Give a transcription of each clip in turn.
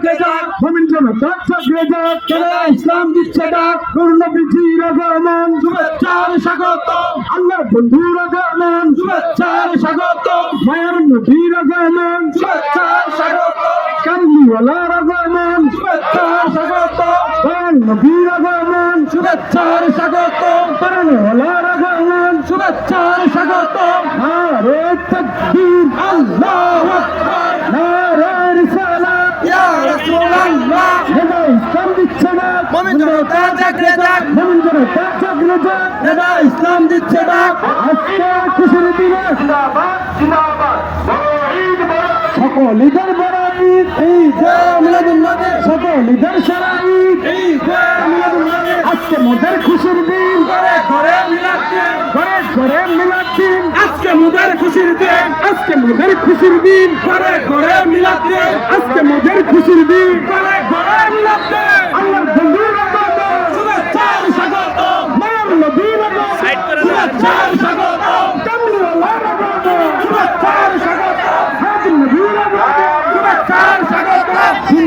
জাগরে জাগ মমিন জনতা জাগরে যাক যারা ইসলাম দিচ্ছে ডাক করুণ বিজির আগমন শুভেচ্ছার স্বাগত আল্লাহর বন্ধুর আগমন শুভেচ্ছার স্বাগত মায়ের নবীর আগমন শুভেচ্ছার স্বাগত কামলিওয়ালার আগমন শুভেচ্ছার না মুমিন জনতা জাগরে জাগ মমিন জনতা জাগরে যাক যারা ইসলাম দিচ্ছে ডাক আজকে খুশির দিনে সকল ঈদের বড় ঈদ। ঈদ মিলাদুন্নবী সকল ঈদের সারা ঈদ। ঈদ মিলাদুন্নবী আজকে মোদের খুশির দিন। ঘরে ঘরে মিলাদ দিন। ঘরে ঘরে মিলাদ দিন। আজকে মুদের খুশির দিন। আজকে মোদের খুশির দিন। ঘরে ঘরে মিলাদ দিন। আজকে মোদের খুশির দিন। ঘরে ঘরে মিলাদ দিন আল্লাহর বন্ধুর আগমন শুভেচ্ছার স্বাগত মায়ের নবীর আগমন শুভেচ্ছার স্বাগত কামলিওয়ালার আগমন শুভেচ্ছার স্বাগত হাজির নবীর আগমন শুভেচ্ছার স্বাগত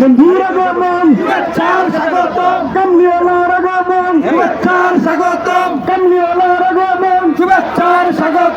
বন্ধুরা গমন চার স্বাগতম। কামলিওয়ালা গমন চার স্বাগতম। কামলিওয়ালা গমন শুভেচ্ছার স্বাগত